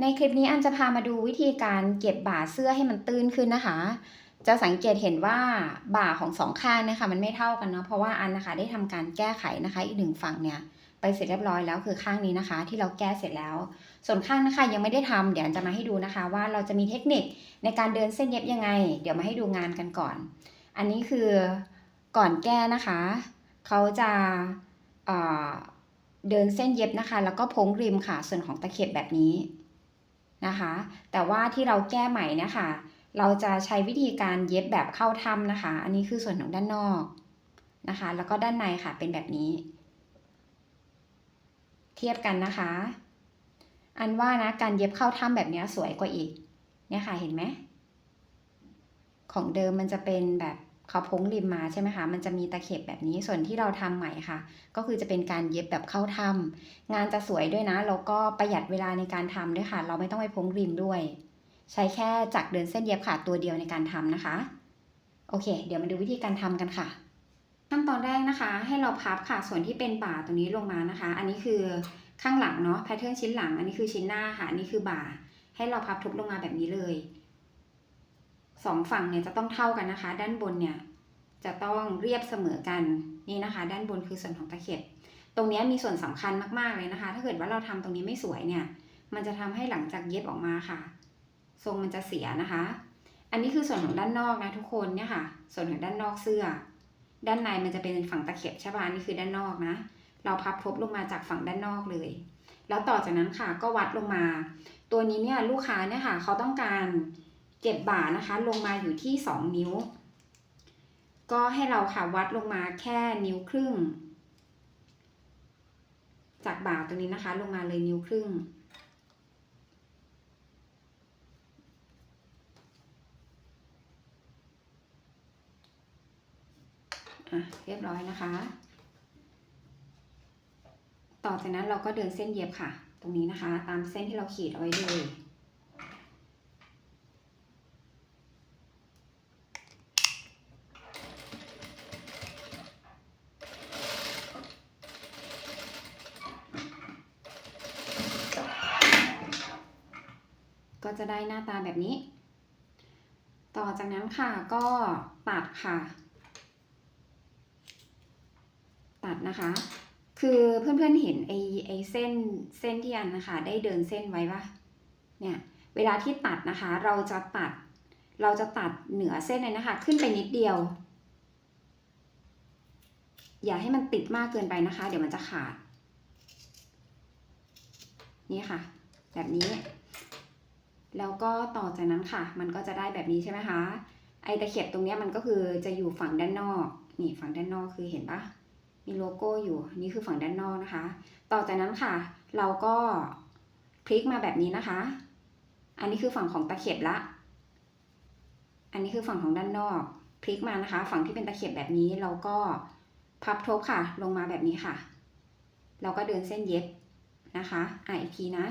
ในคลิปนี้อันจะพามาดูวิธีการเก็บบ่าเสื้อให้มันตื้นขึ้นนะคะ จะสังเกตเห็นว่าบ่าของสองข้างนะคะมันไม่เท่ากันเนาะเพราะว่าอันนะคะได้ทำการแก้ไขนะคะ อีกหนึ่งฝั่งเนี่ยไปเสร็จเรียบร้อยแล้วคือข้างนี้นะคะ ที่เราแก้เสร็จแล้ว ส่วนข้างนะคะยังไม่ได้ทำเดี๋ยวอันจะมาให้ดูนะคะ ว่าเราจะมีเทคนิคในการเดินเส้นเย็บยังไง เดี๋ยวมาให้ดูงานกันก่อน อันนี้คือก่อนแก้นะคะเขาจะเเดินเส้นเย็บนะคะ แล้วก็พ้งริมค่ะส่วนของตะเข็บแบบนี้ นะคะ แต่ว่าที่เราแก้ใหม่นี่ยค่ะเราจะใช้วิธีการเย็บแบบเข้าถ้ำนะคะ อันนี้คือส่วนของด้านนอกนะคะ แล้วก็ด้านในค่ะเป็นแบบนี้ เทียบกันนะคะ อันว่านะการเย็บเข้าถ้ำแบบนี้สวยกว่าอีก เนี่ยค่ะเห็นไหมของเดิมมันจะเป็นแบบ เขาพ้งริมมาใช่ไหมคะ มันจะมีตะเข็บแบบนี้ ส่วนที่เราทำใหม่ค่ะ ก็คือจะเป็นการเย็บแบบเข้าถ้ำงานจะสวยด้วยนะ แล้วก็ประหยัดเวลาในการทำด้วยค่ะ เราไม่ต้องไปพ้งริมด้วย ใช้แค่จักรเดินเส้นเย็บค่ะตัวเดียวในการทำนะคะ โอเค เดี๋ยวมาดูวิธีการทำกันค่ะ ขั้นตอนแรกนะคะ ให้เราพับค่ะ ส่วนที่เป็นบ่าตรงนี้ลงมานะคะ อันนี้คือข้างหลังเนาะ แพทเทิร์นชิ้นหลัง อันนี้คือชิ้นหน้าค่ะ อันนี้คือบ่า ให้เราพับทุบลงมาแบบนี้เลย สองฝั่งเนี่ยจะต้องเท่ากันนะคะ ด้านบนเนี่ยจะต้องเรียบเสมอกันนี่นะคะ ด้านบนคือส่วนของตะเข็บ ตรงนี้มีส่วนสำคัญมากๆเลยนะคะ ถ้าเกิดว่าเราทำตรงนี้ไม่สวยเนี่ย มันจะทำให้หลังจากเย็บออกมาค่ะ ทรงมันจะเสียนะคะ อันนี้คือส่วนของด้านนอกนะทุกคนเนี่ยค่ะ ส่วนของด้านนอกเสื้อ ด้านในมันจะเป็นฝั่งตะเข็บใช่ป่ะอันนี่คือด้านนอกนะ เราพับทบลงมาจากฝั่งด้านนอกเลย แล้วต่อจากนั้นค่ะก็วัดลงมา ตัวนี้เนี่ยลูกค้าเนี่ยค่ะ เขาต้องการ เก็บบ่านะคะลงมาอยู่ที่ 2 นิ้ว ก็ให้เราค่ะวัดลงมาแค่นิ้วครึ่ง จากบ่าตรงนี้นะคะ ลงมาเลยนิ้วครึ่ง อะเรียบร้อยนะคะ ต่อจากนั้นเราก็เดินเส้นเย็บค่ะ ตรงนี้นะคะ ตามเส้นที่เราขีดเอาไว้เลย ก็จะได้หน้าตาแบบนี้ ต่อจากนั้นค่ะก็ตัดค่ะ ตัดนะคะ คือเพื่อนๆเห็นไอ้ไอ้เส้นเส้นที่อันนะคะ ได้เดินเส้นไว้ปะเนี่ยเวลาที่ตัดนะคะ เราจะตัด เราจะตัดเหนือเส้นเลยนะคะ ขึ้นไปนิดเดียว อย่าให้มันติดมากเกินไปนะคะ เดี๋ยวมันจะขาด นี่ค่ะ แบบนี้ แล้วก็ต่อจากนั้นค่ะ มันก็จะได้แบบนี้ใช่ไหมคะ ไอตะเข็บตรงนี้มันก็คือจะอยู่ฝั่งด้านนอก นี่ฝั่งด้านนอกคือเห็นปะมีโลโก้อยู่ นี่คือฝั่งด้านนอกนะคะ ต่อจากนั้นค่ะ เราก็พลิกมาแบบนี้นะคะ อันนี้คือฝั่งของตะเข็บละ อันนี้คือฝั่งของด้านนอก พลิกมานะคะ ฝั่งที่เป็นตะเข็บแบบนี้เราก็พับทบค่ะ ลงมาแบบนี้ค่ะ เราก็เดินเส้นเย็บนะคะ อะอีกทีนะ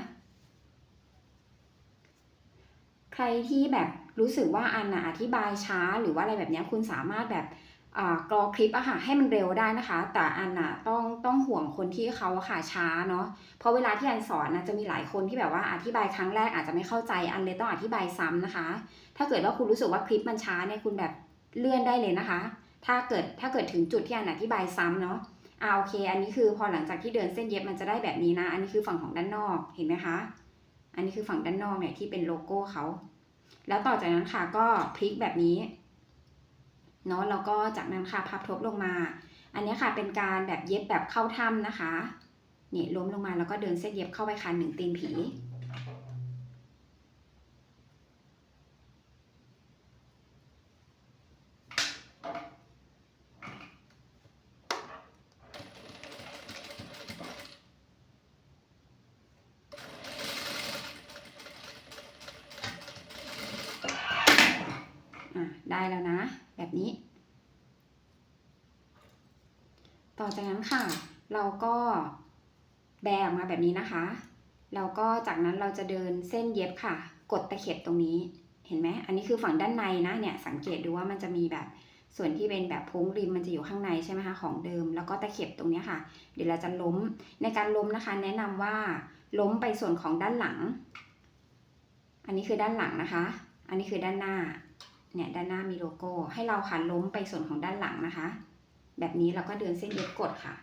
ใค รที่แบบรู้สึกว่าอันนะอธิบายช้าหรือว่าอะไรแบบนี้คุณสามารถแบบกรอคลิปอะค่ะให้มันเร็วได้นะคะ แต่อันน่ะต้องต้องห่วงคนที่เขาค่ะช้าเนาะเพราะเวลาที่อันสอนนะจะมีหลายคนที่แบบว่าอธิบายครั้งแรกอาจจะไม่เข้าใจอันเลยต้องอธิบายซ้ำนะคะ ถ้าเกิดว่าคุณรู้สึกว่าคลิปมันช้าเนี่ยคุณแบบเลื่อนได้เลยนะคะ ถ้าเกิดถ้าเกิดถึงจุดที่อันอธิบายซ้ำเนาะอ่าโอเค อันนี้คือพอหลังจากที่เดินเส้นเย็บมันจะได้แบบนี้นะ อันนี้คือฝั่งของด้านนอกเห็นไหมคะ อันนี้คือฝั่งด้านนอกเนี่ยที่เป็นโลโก้เขา แล้วต่อจากนั้นค่ะก็พลิกแบบนี้เนาะแล้วก็จากนั้นค่ะพับทบลงมา อันนี้ค่ะเป็นการแบบเย็บแบบเข้าถ้ำนะคะเนี่ยล้มลงมาแล้วก็เดินเส้นเย็บเข้าไปค่ะหนึ่งตีนผี อะ ได้แล้วนะ แบบนี้ ต่อจากนั้นค่ะ เราก็แบออกมาแบบนี้นะคะ แล้วก็จากนั้นเราจะเดินเส้นเย็บค่ะ กดตะเข็บตรงนี้ เห็นไหมอันนี้คือฝั่งด้านในนะเนี่ย สังเกตดูว่ามันจะมีแบบส่วนที่เป็นแบบพุ้งริมมันจะอยู่ข้างในใช่ไหมคะของเดิม แล้วก็ตะเข็บตรงนี้ค่ะ เดี๋ยวเราจะล้มในการล้มนะคะ แนะนำว่าล้มไปส่วนของด้านหลัง อันนี้คือด้านหลังนะคะ อันนี้คือด้านหน้า เนี่ยด้านหน้ามีโลโก้ ให้เราค่ะล้มไปส่วนของด้านหลังนะคะ แบบนี้เราก็เดินเส้นเย็บกดค่ะ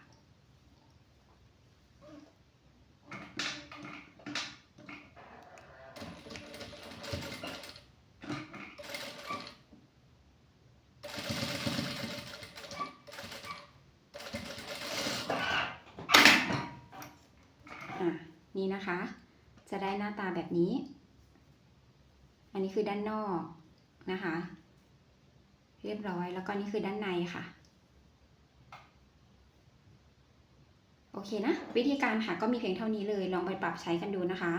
นี่นะคะ จะได้หน้าตาแบบนี้ อันนี้คือด้านนอก นะคะ เรียบร้อยแล้วก็นี่คือด้านในค่ะ โอเคนะ วิธีการค่ะก็มีเพียงเท่านี้เลยลองไปปรับใช้กันดูนะคะ